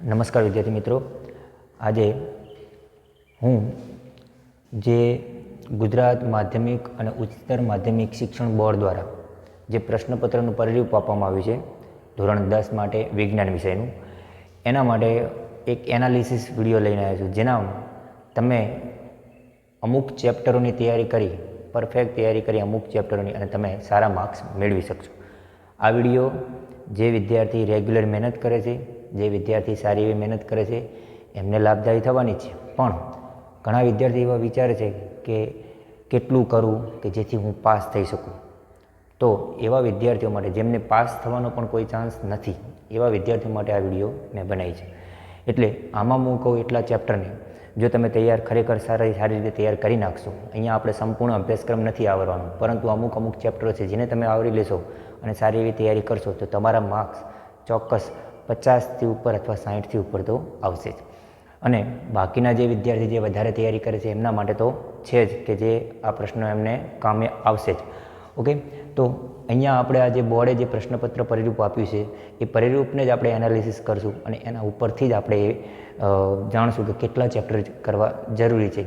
નમસ્કાર વિદ્યાર્થી મિત્રો. આજે હું જે ગુજરાત માધ્યમિક અને ઉચ્ચતર માધ્યમિક શિક્ષણ બોર્ડ દ્વારા જે પ્રશ્નપત્રનું પરિરૂપ આપવામાં આવ્યું છે, ધોરણ દસ માટે વિજ્ઞાન વિષયનું, એના માટે એક એનાલિસિસ વીડિયો લઈને આવ્યો છું. જેના તમે અમુક ચેપ્ટરોની તૈયારી કરી, પરફેક્ટ તૈયારી કરી અમુક ચેપ્ટરોની અને તમે સારા માર્ક્સ મેળવી શકશો. આ વીડિયો જે વિદ્યાર્થી રેગ્યુલર મહેનત કરે છે જે વિદ્યાર્થી સારી એવી મહેનત કરે છે, એમને લાભદાયી થવાની છે. પણ ઘણા વિદ્યાર્થી એવા વિચારે છે કે કેટલું કરું કે જેથી હું પાસ થઈ શકું. તો એવા વિદ્યાર્થીઓ માટે, જેમને પાસ થવાનો પણ કોઈ ચાન્સ નથી, એવા વિદ્યાર્થીઓ માટે આ વીડિયો મેં બનાવી છે. એટલે આમાં હું કહું એટલા ચેપ્ટરને જો તમે તૈયાર ખરેખર સારી સારી રીતે તૈયાર કરી નાખશો, અહીંયા આપણે સંપૂર્ણ અભ્યાસક્રમ નથી આવરવાનો, પરંતુ અમુક અમુક ચેપ્ટરો છે જેને તમે આવરી લેશો અને સારી એવી તૈયારી કરશો, તો તમારા માર્ક્સ ચોક્કસ પચાસથી ઉપર અથવા સાહીઠથી ઉપર તો આવશે જ. અને બાકીના જે વિદ્યાર્થી જે વધારે તૈયારી કરે છે એમના માટે તો છે જ કે જે આ પ્રશ્નો એમને કામે આવશે જ. ઓકે? તો અહીંયા આપણે આ જે બોર્ડે જે પ્રશ્નપત્ર પરિરૂપ આપ્યું છે, એ પરિરૂપને જ આપણે એનાલિસિસ કરશું અને એના ઉપરથી જ આપણે જાણશું કે કેટલા ચેપ્ટર કરવા જરૂરી છે.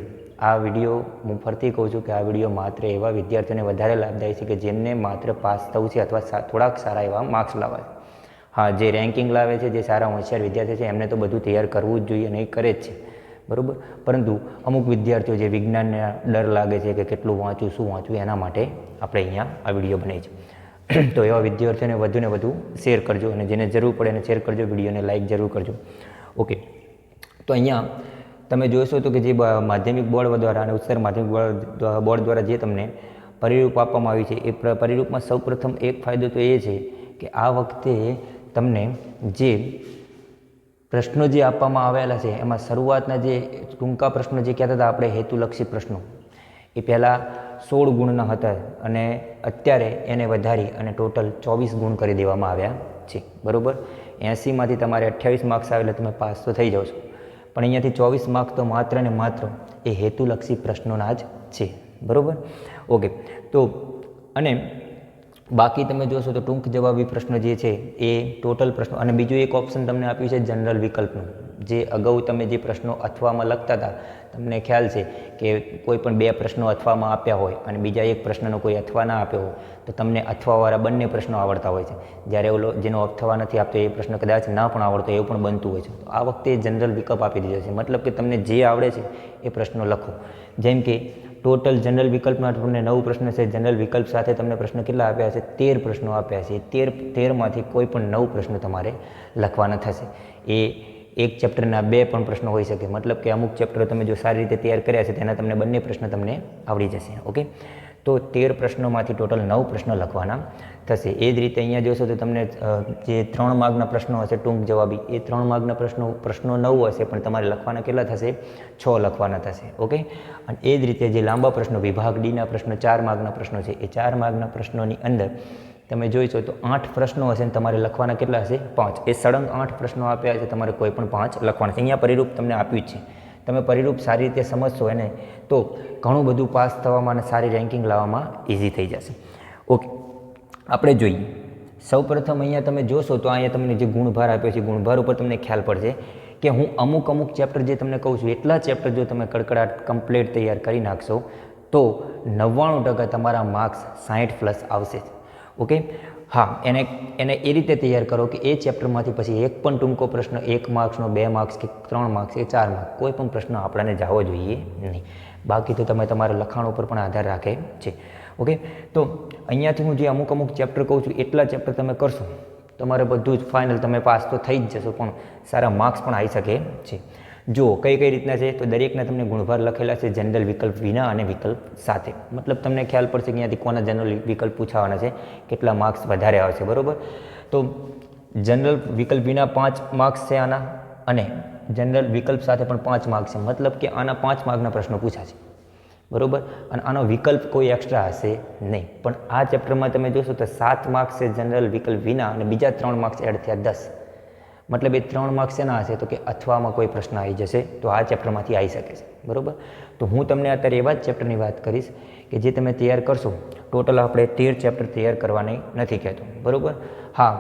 આ વીડિયો હું ફરતી કહું છું કે આ વીડિયો માત્ર એવા વિદ્યાર્થીઓને વધારે લાભદાયી છે કે જેમને માત્ર પાસ થવું છે અથવા થોડાક સારા એવા માર્ક્સ લાવવા છે. હા, જે રેન્કિંગ લાવે છે, જે સારા હોશિયાર વિદ્યાર્થી છે, એમને તો બધું તૈયાર કરવું જ જોઈએ અને એ કરે જ છે. બરાબર? પરંતુ અમુક વિદ્યાર્થીઓ જે વિજ્ઞાનને ડર લાગે છે કે કેટલું વાંચું, શું વાંચું, એના માટે આપણે અહીંયા આ વીડિયો બને છે તો એવા વિદ્યાર્થીઓને વધુને વધુ શેર કરજો અને જેને જરૂર પડે એને શેર કરજો વિડીયોને લાઇક જરૂર કરજો. ઓકે તો અહીંયા તમે જોશો તો કે જે માધ્યમિક બોર્ડ દ્વારા અને ઉચ્ચતર માધ્યમિક બોર્ડ બોર્ડ દ્વારા જે તમને પરિરૂપ આપવામાં આવ્યું છે, એ પ્ર- પરિરૂપમાં સૌપ્રથમ એક ફાયદો તો એ છે કે આ વખતે તમને જે પ્રશ્નો જે આપવામાં આવેલા છે, એમાં શરૂઆતના જે ટૂંકા પ્રશ્નો જે કહેતા હતા આપણે હેતુલક્ષી પ્રશ્નો, એ પહેલાં સોળ ગુણના હતા અને અત્યારે એને વધારી અને ટોટલ ચોવીસ ગુણ કરી દેવામાં આવ્યા છે. બરાબર? એંસીમાંથી તમારે અઠ્યાવીસ માર્ક્સ આવે એટલે તમે પાસ તો થઈ જાઓ છો. પણ અહીંયાથી ચોવીસ માર્ક તો માત્ર ને માત્ર એ હેતુલક્ષી પ્રશ્નોના જ છે. બરાબર? ઓકે. તો, અને બાકી તમે જોશો તો ટૂંક જવાબી પ્રશ્ન જે છે એ ટોટલ પ્રશ્નો અને બીજું એક ઓપ્શન તમને આપ્યું છે જનરલ વિકલ્પનું. જે અગાઉ તમે જે પ્રશ્નો અથવામાં લખતા હતા, તમને ખ્યાલ છે કે કોઈ પણ બે પ્રશ્નો અથવામાં આપ્યા હોય અને બીજા એક પ્રશ્નનો કોઈ અથવા ના આપ્યો હોય, તો તમને અથવાવાળા બંને પ્રશ્નો આવડતા હોય છે. જ્યારે ઓલો જેનો અથવા નથી આપતો એ પ્રશ્ન કદાચ ના પણ આવડતો એવું પણ બનતું હોય છે. તો આ વખતે જનરલ વિકલ્પ આપી દીધો છે. મતલબ કે તમને જે આવડે છે એ પ્રશ્નો લખો. જેમ કે ટોટલ જનરલ વિકલ્પમાં તમને નવ પ્રશ્ન છે. જનરલ વિકલ્પ સાથે તમને પ્રશ્ન કેટલા આપ્યા છે? તેર પ્રશ્નો આપ્યા છે. તેર, તેરમાંથી કોઈ પણ નવ પ્રશ્ન તમારે લખવાના થશે. એ એક ચેપ્ટરના બે પણ પ્રશ્નો હોઈ શકે. મતલબ કે અમુક ચેપ્ટર તમે જો સારી રીતે તૈયાર કર્યા છે, તેના તમને બંને પ્રશ્ન તમને આવડી જશે. ઓકે? તો તેર પ્રશ્નોમાંથી ટોટલ નવ પ્રશ્નો લખવાના થશે. એ જ રીતે અહીંયા જોશો તો તમને જે ત્રણ માર્ગના પ્રશ્નો હશે, ટૂંક જવાબી, એ ત્રણ માર્ગના પ્રશ્નો પ્રશ્નો નવ હશે, પણ તમારે લખવાના કેટલા થશે? છ લખવાના થશે, ઓકે? અને એ જ રીતે જે લાંબા પ્રશ્નો, વિભાગ ડીના પ્રશ્નો, ચાર માર્ગના પ્રશ્નો છે, એ ચાર માર્ગના પ્રશ્નોની અંદર તમે જોઈશો તો આઠ પ્રશ્નો હશે ને તમારે લખવાના કેટલા હશે? પાંચ. એ સળંગ આઠ પ્રશ્નો આપ્યા છે, તમારે કોઈ પણ પાંચ લખવાના છે. અહીંયા પરિરૂપ તમને આપ્યું જ છે. તમે પરિરૂપ સારી રીતે સમજશો એને, તો ઘણું બધું પાસ થવામાં અને સારી રેન્કિંગ લાવવામાં ઇઝી થઈ જશે. ઓકે આપણે જોઈએ. સૌપ્રથમ અહીંયા તમે જોશો તો અહીંયા તમને જે ગુણભાર આપ્યો છે, ગુણભાર ઉપર તમને ખ્યાલ પડશે કે હું અમુક અમુક ચેપ્ટર જે તમને કહું છું, એટલા ચેપ્ટર જો તમે કડકડાટ કમ્પ્લીટ તૈયાર કરી નાખશો, તો નવ્વાણું ટકા તમારા માર્ક્સ સાહીઠ પ્લસ આવશે. ઓકે હા, એને એને એ રીતે તૈયાર કરો કે એ ચેપ્ટરમાંથી પછી એક પણ ટૂંકો પ્રશ્ન, એક માર્ક્સનો, બે માર્ક્સ કે ત્રણ માર્ક્સ કે ચાર માર્ક્સ, કોઈ પણ પ્રશ્ન આપણને જવો જોઈએ નહીં. બાકી તો તમે તમારા લખાણ ઉપર પણ આધાર રાખે છે. ઓકે? તો અહીંયાથી હું જે અમુક અમુક ચેપ્ટર કહું છું, એટલા ચેપ્ટર તમે કરશો, તમારે બધું જ ફાઇનલ તમે પાસ તો થઈ જ જશો, પણ સારા માર્ક્સ પણ આવી શકે છે. જુઓ કઈ કઈ રીતના છે, તો દરેકના તમને ગુણભાર લખેલા છે જનરલ વિકલ્પ વિના અને વિકલ્પ સાથે. મતલબ તમને ખ્યાલ પડશે કે અહીંયાથી કોના જનરલ વિકલ્પ પૂછાવાના છે, કેટલા માર્ક્સ વધારે આવશે બરાબર? તો જનરલ વિકલ્પ વિના પાંચ માર્ક્સ છે આના અને જનરલ વિકલ્પ સાથે પણ પાંચ માર્ક્સ છે. મતલબ કે આના પાંચ માર્કના પ્રશ્નો પૂછાશે બરાબર? અને આનો વિકલ્પ કોઈ એક્સ્ટ્રા હશે નહીં. પણ આ ચેપ્ટરમાં તમે જોશો તો સાત માર્ક્સ છે જનરલ વિકલ્પ વિના અને બીજા ત્રણ માર્ક્સ એડ થયા દસ. મતલબ એ ત્રણ માર્ક્સ એના હશે તો કે અથવામાં કોઈ પ્રશ્ન આવી જશે, તો આ ચેપ્ટરમાંથી આવી શકે છે. બરાબર? તો હું તમને અત્યારે એવા જ ચેપ્ટરની વાત કરીશ કે જે તમે તૈયાર કરશો ટોટલ આપણે તેર ચેપ્ટર તૈયાર કરવાની નથી કહેતો. બરાબર? હા,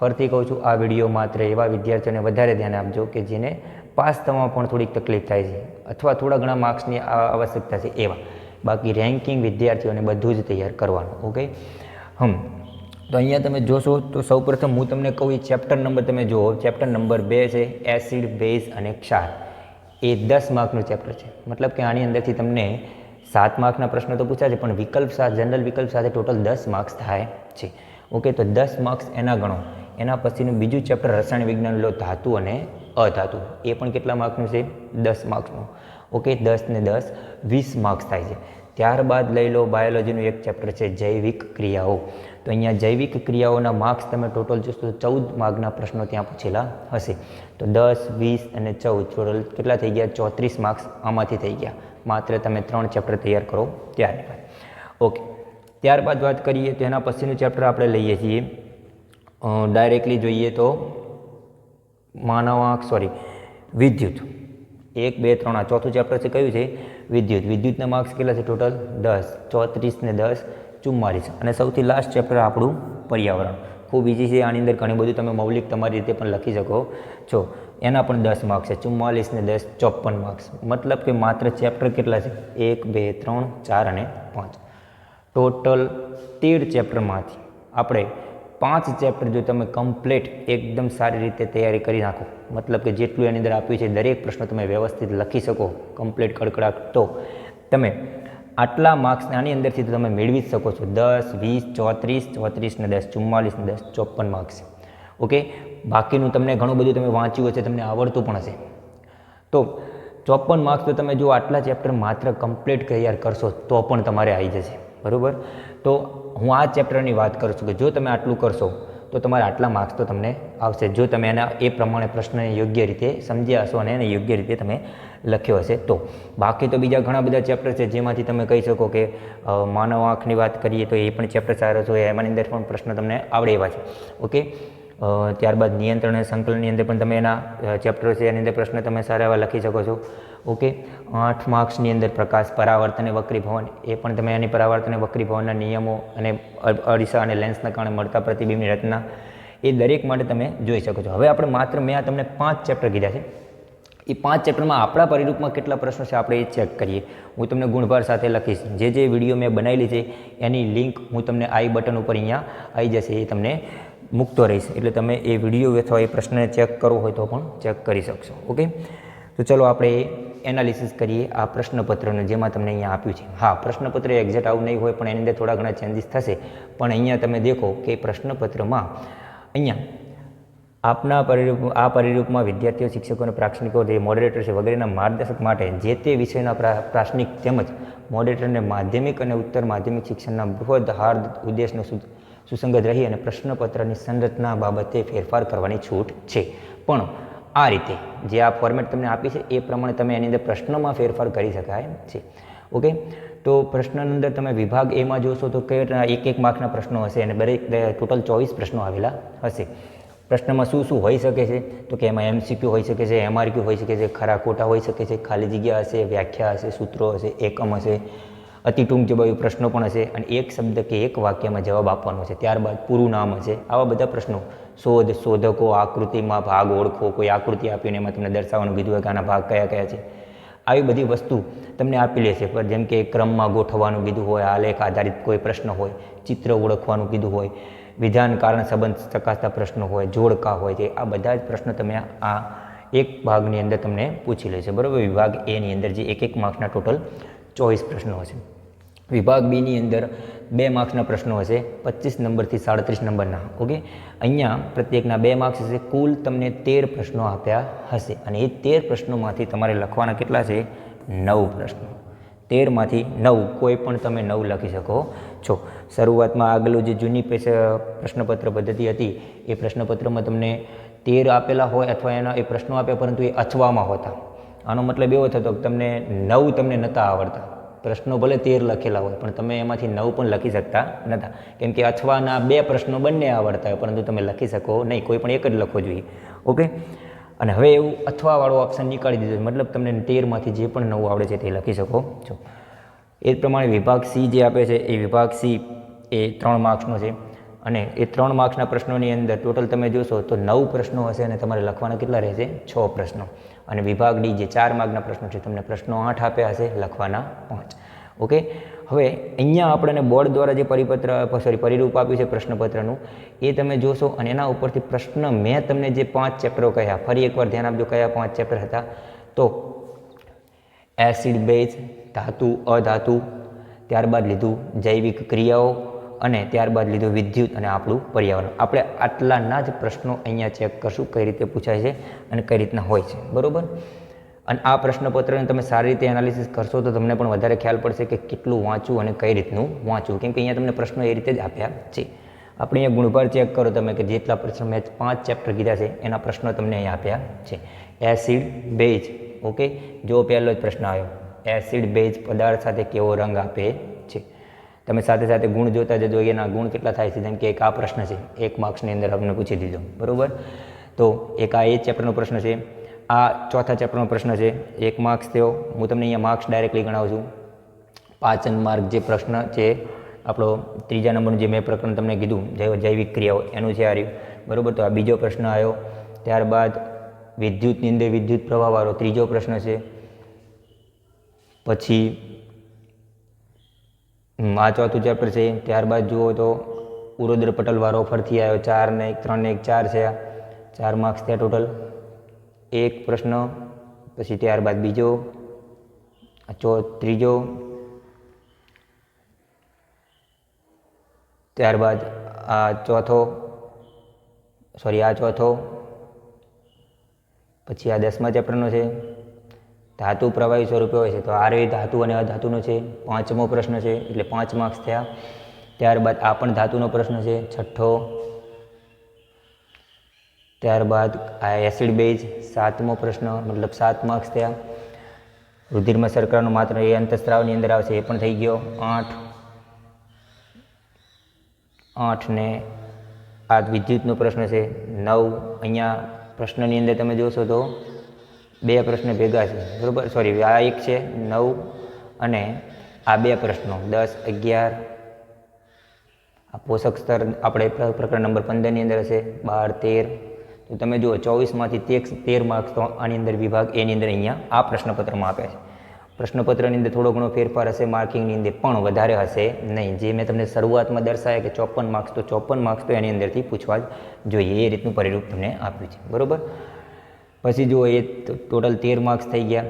ફરીથી કહું છું, આ વીડિયો માત્ર એવા વિદ્યાર્થીઓને વધારે ધ્યાન આપજો કે જેને પાસ થવામાં પણ થોડીક તકલીફ થાય છે અથવા થોડા ઘણા માર્ક્સની આવશ્યકતા છે એવા. બાકી રેન્કિંગ વિદ્યાર્થીઓને બધું જ તૈયાર કરવાનું ઓકે હમ તો અહીંયા તમે જોશો તો સૌપ્રથમ હું તમને કહું, એ ચેપ્ટર નંબર તમે જુઓ. ચેપ્ટર નંબર બે છે એસિડ બેઝ અને ક્ષાર. એ દસ માર્કનું ચેપ્ટર છે. મતલબ કે આની અંદરથી તમને સાત માર્કના પ્રશ્નો તો પૂછાશે પણ વિકલ્પ સાથે જનરલ વિકલ્પ સાથે ટોટલ દસ માર્ક્સ થાય છે. ઓકે તો દસ માર્ક્સ એના ગણો. એના પછીનું બીજું ચેપ્ટર રસાયણ વિજ્ઞાન લો, ધાતુ અને અધાતુ. એ પણ કેટલા માર્કનું છે? દસ માર્ક્સનું ઓકે દસ ને દસ, વીસ માર્ક્સ થાય છે. ત્યારબાદ લઈ લો બાયોલોજીનું એક ચેપ્ટર છે, જૈવિક ક્રિયાઓ. તો અહીંયા જૈવિક ક્રિયાઓના માર્ક્સ તમે ટોટલ જોશો તો ચૌદ માર્કના પ્રશ્નો ત્યાં પૂછેલા હશે. તો દસ, વીસ અને ચૌદ ટોટલ કેટલા થઈ ગયા? ચોત્રીસ માર્ક્સ આમાંથી થઈ ગયા. માત્ર તમે ત્રણ ચેપ્ટર તૈયાર કરો ત્યારબાદ ઓકે. ત્યારબાદ વાત કરીએ તો એના પછીનું ચેપ્ટર આપણે લઈએ છીએ. ડાયરેક્ટલી જોઈએ તો માનવાંક સોરી વિદ્યુત. એક, બે, ત્રણ, આ ચોથું ચેપ્ટર છે, કયું છે? વિદ્યુત. વિદ્યુતના માર્ક્સ કેટલા છે ટોટલ? દસ. ચોત્રીસ ને દસ. ચુમ્માલીસ અને સૌથી લાસ્ટ ચેપ્ટર આપણું પર્યાવરણ. ખૂબ ઇઝી છે, આની અંદર ઘણી બધું તમે મૌલિક તમારી રીતે પણ લખી શકો. છો એના પણ દસ માર્ક્સ છે ચુમ્માલીસ ને દસ, ચોપન માર્ક્સ મતલબ કે માત્ર ચેપ્ટર કેટલા છે? એક, બે, ત્રણ, ચાર અને પાંચ. ટોટલ તેર ચેપ્ટરમાંથી આપણે પાંચ ચેપ્ટર જો તમે કમ્પ્લીટ એકદમ સારી રીતે તૈયારી કરી નાખો. મતલબ કે જેટલું એની અંદર આપ્યું છે, દરેક પ્રશ્ન તમે વ્યવસ્થિત લખી શકો કમ્પ્લીટ કડકડાટ તો. તમે આટલા માર્ક્સ આની અંદરથી તો તમે મેળવી શકો છો. દસ, વીસ, ચોત્રીસ ચોત્રીસ ને દસ ચુમ્માલીસ ને દસ ચોપન માર્ક્સ. ઓકે? બાકીનું તમને ઘણું બધું તમે વાંચ્યું હશે, તમને આવડતું પણ હશે. તો ચોપન માર્ક્સ તો તમે જો આટલા ચેપ્ટર માત્ર કમ્પ્લીટ તૈયાર કરશો, તો પણ તમારે આવી જશે. બરાબર? તો હું આ ચેપ્ટરની વાત કરું છું કે જો તમે આટલું કરશો, તો તમારે આટલા માર્ક્સ તો તમને આવશે. જો તમે એના એ પ્રમાણે પ્રશ્નને યોગ્ય રીતે સમજ્યા હશો અને એને યોગ્ય રીતે તમે લખ્યો હશે. તો બાકી તો બીજા ઘણા બધા ચેપ્ટર છે, જેમાંથી તમે કહી શકો કે માનવ આંખની વાત કરીએ તો એ પણ ચેપ્ટર સારો છે, એમાંની અંદર પણ પ્રશ્ન તમને આવડે એવા છે. ઓકે ત્યારબાદ નિયંત્રણ અને સંકલનની અંદર પણ તમે એના ચેપ્ટર છે, એની અંદર પ્રશ્ન તમે સારા એવા લખી શકો છો. ઓકે આઠ માર્ક્સની અંદર પ્રકાશ, પરાવર્તન અને વક્રીભવન. એ પણ તમે એની પરાવર્તન વક્રીભવનના નિયમો અને અરીસા અને લેન્સના કારણે મળતા પ્રતિબિંબની રચના એ દરેક માટે તમે જોઈ શકો છો. હવે આપણે માત્ર મેં આ તમને પાંચ ચેપ્ટર કીધા છે. એ પાંચ ચેપ્ટરમાં આપણા પરિરૂપમાં કેટલા પ્રશ્નો છે આપણે એ ચેક કરીએ. હું તમને ગુણભાર સાથે લખીશ. જે જે વીડિયો મેં બનાવેલી છે, એની લિંક હું તમને આઈ બટન ઉપર અહીંયા આવી જશે, એ તમને મૂકતો રહીશ. એટલે તમે એ વીડિયો અથવા એ પ્રશ્નને ચેક કરવો હોય તો પણ ચેક કરી શકશો. ઓકે તો ચલો આપણે એનાલિસિસ કરીએ આ પ્રશ્નપત્રનું, જેમાં તમને અહીંયા આપ્યું છે. હા, પ્રશ્નપત્ર એક્ઝેક્ટ આવું નહીં હોય, પણ એની અંદર થોડા ઘણા ચેન્જીસ થશે. પણ અહીંયા તમે દેખો કે પ્રશ્નપત્રમાં અહીંયા આપના પરિરૂપ, આ પરિરૂપમાં વિદ્યાર્થીઓ, શિક્ષકોને પ્રાક્ષણિકો જે મોડરેટર છે વગેરેના માર્ગદર્શક માટે જે તે વિષયના પ્રા- પ્રાથમિક તેમજ મોડરેટરને માધ્યમિક અને ઉત્તર માધ્યમિક શિક્ષણના બૃહદ હાર્દ ઉદ્દેશનો સુસંગત રહી અને પ્રશ્નપત્રની સંરચના બાબતે ફેરફાર કરવાની છૂટ છે. પણ આ રીતે જે આ ફોર્મેટ તમને આપી છે, એ પ્રમાણે તમે એની અંદર પ્રશ્નોમાં ફેરફાર કરી શકાય છે. ઓકે તો પ્રશ્નની અંદર તમે વિભાગ એમાં જોશો તો કે એક એક માર્કના પ્રશ્નો હશે અને દરેક ટોટલ ચોવીસ પ્રશ્નો આવેલા હશે. પ્રશ્નમાં શું શું હોઈ શકે છે? તો કે એમાં એમસીક્યુ હોઈ શકે છે એમઆરક્યુ હોઈ શકે છે, ખરા ખોટા હોઈ શકે છે, ખાલી જગ્યા હશે, વ્યાખ્યા હશે, સૂત્રો હશે, એકમ હશે, અતિ ટૂંક જવાબી પ્રશ્નો પણ હશે અને એક શબ્દ કે એક વાક્યમાં જવાબ આપવાનો છે. ત્યારબાદ પૂરું નામ હશે. આવા બધા પ્રશ્નો. શોધ, શોધકો, આકૃતિમાં ભાગ ઓળખો, કોઈ આકૃતિ આપીને એમાં તમને દર્શાવવાનું કીધું હોય કે આના ભાગ કયા કયા છે. આવી બધી વસ્તુ તમને આપેલી છે પણ જેમ કે ક્રમમાં ગોઠવવાનું કીધું હોય, આલેખ આધારિત કોઈ પ્રશ્ન હોય, ચિત્ર ઓળખવાનું કીધું હોય વિધાન કારણ સંબંધ ચકાસતા પ્રશ્નો હોય, જોડકા હોય છે, આ બધા જ પ્રશ્નો તમે આ એક ભાગની અંદર તમને પૂછી લેશે, બરાબર? વિભાગ એની અંદર જે એક એક માર્ક્સના ટોટલ ચોવીસ પ્રશ્નો હશે. વિભાગ બીની અંદર બે માર્ક્સના પ્રશ્નો હશે, પચીસ નંબરથી સાડત્રીસ નંબરના, ઓકે? અહીંયા પ્રત્યેકના બે માર્ક્સ હશે, કુલ તમને તેર પ્રશ્નો આપ્યા હશે, અને એ તેર પ્રશ્નોમાંથી તમારે લખવાના કેટલા છે? નવ પ્રશ્નો. તેરમાંથી નવ, કોઈ પણ તમે નવ લખી શકો. છો શરૂઆતમાં આગલું જે જૂની પ્રશ્નપત્ર પદ્ધતિ હતી, એ પ્રશ્નપત્રમાં તમને તેર આપેલા હોય અથવા એના, એ પ્રશ્નો આપ્યા પરંતુ એ અછવામાં હોતા. આનો મતલબ એવો થતો કે તમને નવ તમને નહોતા આવડતા. પ્રશ્નો ભલે તેર લખેલા હોય, પણ તમે એમાંથી નવ પણ લખી શકતા નહોતા કેમ કે અથવાના બે પ્રશ્નો બંને આવડતા હોય, પરંતુ તમે લખી શકો નહીં, કોઈ પણ એક જ લખવો જોઈએ. ઓકે? અને હવે એવું અથવાવાળો ઓપ્શન નીકાળી દીધો છે. મતલબ તમને તેરમાંથી જે પણ નવું આવડે છે તે લખી શકો. છો એ પ્રમાણે વિભાગ સી જે આપે છે, એ વિભાગ સી એ ત્રણ માર્ક્સનો છે. અને એ ત્રણ માર્ક્સના પ્રશ્નોની અંદર ટોટલ તમે જોશો તો નવ પ્રશ્નો હશે અને તમારે લખવાના કેટલા રહેશે? છ પ્રશ્નો. અને વિભાગ ડી જે ચાર માર્કના પ્રશ્નો છે, તમને પ્રશ્નો આઠ આપ્યા હશે, લખવાના પાંચ. ઓકે? હવે અહીંયા આપણને બોર્ડ દ્વારા જે પરિપત્ર સોરી પરિરૂપ આપ્યું છે પ્રશ્નપત્રનું, એ તમે જોશો અને એના ઉપરથી પ્રશ્ન મેં તમને જે પાંચ ચેપ્ટરો કહ્યા ફરી એકવાર ધ્યાન આપજો કયા પાંચ ચેપ્ટર હતા. તો, એસિડ બેઝ, ધાતુ, અધાતુ, ત્યારબાદ લીધું જૈવિક ક્રિયાઓ અને ત્યારબાદ લીધું વિદ્યુત અને આપણું પર્યાવરણ. આપણે આટલાના જ પ્રશ્નો અહીંયા ચેક કરશું, કઈ રીતે પૂછાય છે અને કઈ રીતના હોય છે. બરાબર? અને આ પ્રશ્નપત્રને તમે સારી રીતે એનાલિસિસ કરશો તો તમને પણ વધારે ખ્યાલ પડશે કે કેટલું વાંચવું અને કઈ રીતનું વાંચવું. કેમ કે અહીંયા તમને પ્રશ્નો એ રીતે જ આપ્યા છે. આપણે અહીંયા ગુણભાર ચેક કરો તમે કે જેટલા પ્રશ્નો મેં પાંચ ચેપ્ટર કીધા છે, એના પ્રશ્નો તમને અહીંયા આપ્યા છે. એસિડ બેઝ ઓકે જો પહેલો જ પ્રશ્ન આવ્યો એસિડ બેઝ પદાર્થ સાથે કેવો રંગ આપે છે? તમે સાથે સાથે ગુણ જોતા જજો, એના ગુણ કેટલા થાય છે? જેમ કે એક આ પ્રશ્ન છે, એક માર્ક્સની અંદર આપણે પૂછી દીધો, બરાબર? તો એક આ એ ચેપ્ટરનો પ્રશ્ન છે. આ ચોથા ચેપ્ટરનો પ્રશ્ન છે. એક માર્ક્સ થયો હું તમને અહીંયા માર્ક્સ ડાયરેક્ટલી ગણાવું છું. પાચન માર્ગ જે પ્રશ્ન છે, આપણો ત્રીજા નંબરનું જે મેં પ્રકરણ તમને કીધું, જૈવ જૈવિક ક્રિયાઓ, એનું છે આ બરાબર? તો આ બીજો પ્રશ્ન આવ્યો. ત્યારબાદ વિદ્યુતની અંદર વિદ્યુત પ્રવાહવાળો ત્રીજો પ્રશ્ન છે. પછી આ ચોથું ચેપ્ટર છે. ત્યારબાદ જુઓ તો ઉરોદ્ર પટલવાળો ફરથી આવ્યો. ચાર ને એક, ત્રણ ને એક, ચાર છે આ. ચાર માર્ક્સ થયા ટોટલ એક પ્રશ્ન, પછી ત્યારબાદ બીજો ચો, ત્રીજો. ત્યારબાદ આ ચોથો, સોરી, આ ચોથો. પછી આ દસમા ચેપ્ટરનો છે. ધાતુ પ્રવાહી સ્વરૂપે હોય છે. તો આરે ધાતુ અને અધાતુનો છે. પાંચમો પ્રશ્ન છે. એટલે પાંચ માર્ક્સ થયા. ત્યારબાદ આ પણ ધાતુનો પ્રશ્ન છે. છઠ્ઠો. ત્યારબાદ આ એસિડ બેઝ સાતમો પ્રશ્ન, મતલબ સાત માર્ક્સ થયા. રુધિરમાં શર્કરાનો માત્ર એ અંતસ્ત્રાવની અંદર આવશે, એ પણ થઈ ગયો. આઠ. આઠ ને આ વિદ્યુતનો પ્રશ્ન છે. નવ. અહીંયા પ્રશ્નની અંદર તમે જોશો તો બે પ્રશ્ન ભેગા છે. બરાબર? સોરી આ એક છે, નવ અને આ બે પ્રશ્નો. દસ, અગિયાર. આ પોષક સ્તર આપણે પ્ર- પ્રકરણ નંબર પંદરની અંદર હશે. બાર, તેર. તો તમે જુઓ, ચોવીસમાંથી તેર તેર માર્ક્સ તો આની અંદર વિભાગ એની અંદર અહીંયા આ પ્રશ્નપત્રમાં આપે છે. પ્રશ્નપત્રની અંદર થોડો ઘણો ફેરફાર હશે, માર્કિંગની અંદર પણ વધારે હશે નહીં. જે મેં તમને શરૂઆતમાં દર્શાવ્યા કે ચોપન માર્ક્સ તો ચોપન માર્ક્સ તો એની અંદરથી પૂછવા જ જોઈએ. એ રીતનું પરિરૂપ તમને આપ્યું છે. બરાબર? પછી જુઓ, એ ટોટલ તેર માર્ક્સ થઈ ગયા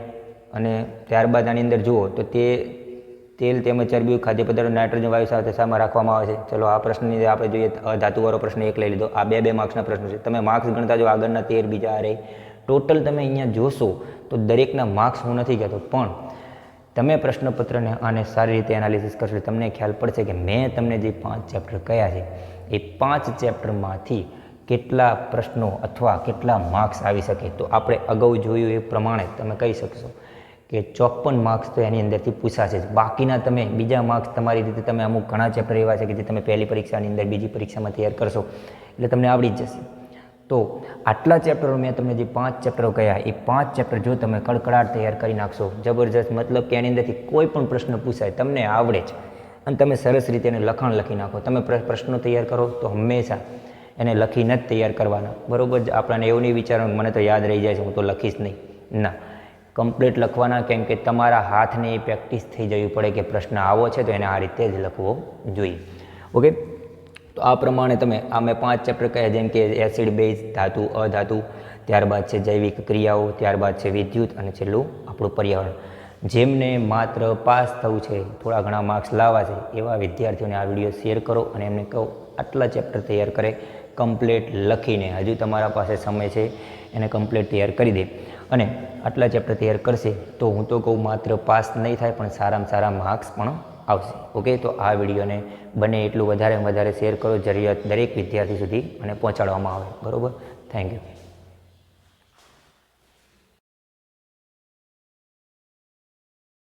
અને ત્યારબાદ આની અંદર જુઓ, તો તે તેલ તેમજ ચરબી ખાદ્ય પદાર્થો નાઇટ્રોજન, વાયુ સાથે સામાં રાખવામાં આવે છે. ચલો, આ પ્રશ્નની આપણે જોઈએ ધાતુવાળો પ્રશ્ન એક લઈ લીધો. આ બે બે માર્ક્સના પ્રશ્નો છે. તમે માર્ક્સ ગણતા જો આગળના તેર બીજા આ ટોટલ તમે અહીંયા જોશો, તો દરેકના માર્ક્સ હું નથી કહેતો, પણ તમે પ્રશ્નપત્રને આને સારી રીતે એનાલિસિસ કરશો, તમને ખ્યાલ પડશે કે મેં તમને જે પાંચ ચેપ્ટર કયા છે, એ પાંચ ચેપ્ટરમાંથી કેટલા પ્રશ્નો અથવા કેટલા માર્ક્સ આવી શકે. તો આપણે અગાઉ જોયું એ પ્રમાણે તમે કહી શકશો. કે ચોપન માર્ક્સ તો એની અંદરથી પૂછાશે જ. બાકીના તમે બીજા માર્ક્સ તમારી રીતે તમે અમુક ઘણા ચેપ્ટર એવા છે કે જે તમે પહેલી પરીક્ષાની અંદર બીજી પરીક્ષામાં તૈયાર કરશો. એટલે તમને આવડી જ જશે. તો આટલા ચેપ્ટરો મેં તમને જે પાંચ ચેપ્ટરો કહ્યા, એ પાંચ ચેપ્ટર જો તમે કડકડાટ તૈયાર કરી નાખશો, જબરજસ્ત મતલબ કે એની અંદરથી કોઈ પણ પ્રશ્ન પૂછાય, તમને આવડે જ. અને તમે સરસ રીતે એને લખાણ લખી નાખો. તમે પ્રશ્નો તૈયાર કરો તો હંમેશા એને લખીને જ તૈયાર કરવાના. બરોબર જ? આપણને એવું નહીં વિચારવાનું મને તો યાદ રહી જાય છે, હું તો લખીશ નહીં. ના. કમ્પ્લીટ લખવાના કેમ કે તમારા હાથને એ પ્રેક્ટિસ થઈ જવી પડે કે પ્રશ્ન આવો છે, તો એને આ રીતે જ લખવો જોઈએ. ઓકે તો આ પ્રમાણે તમે, આ મેં પાંચ ચેપ્ટર કહ્યા, જેમ કે એસિડ બેઝ ધાતુ, અધાતુ, ત્યારબાદ છે જૈવિક ક્રિયાઓ, ત્યારબાદ છે વિદ્યુત અને છેલ્લું આપણું પર્યાવરણ. જેમને માત્ર પાસ થવું છે, થોડા ઘણા માર્ક્સ લાવવા છે એવા વિદ્યાર્થીઓને આ વીડિયો શેર કરો અને એમને કહો, આટલા ચેપ્ટર તૈયાર કરે કમ્પ્લીટ લખીને. હજુ તમારા પાસે સમય છે, એને કમ્પ્લીટ તૈયાર કરી દે. અને આટલા ચેપ્ટર તૈયાર કરશે તો હું તો કહું માત્ર પાસ નહીં થાય, પણ સારામાં સારા માર્ક્સ પણ આવશે. ઓકે તો આ વિડીયોને બને એટલું વધારે વધારે શેર કરો, જરૂરિયાત દરેક વિદ્યાર્થી સુધી અને પહોંચાડવામાં આવે. બરાબર? Thank you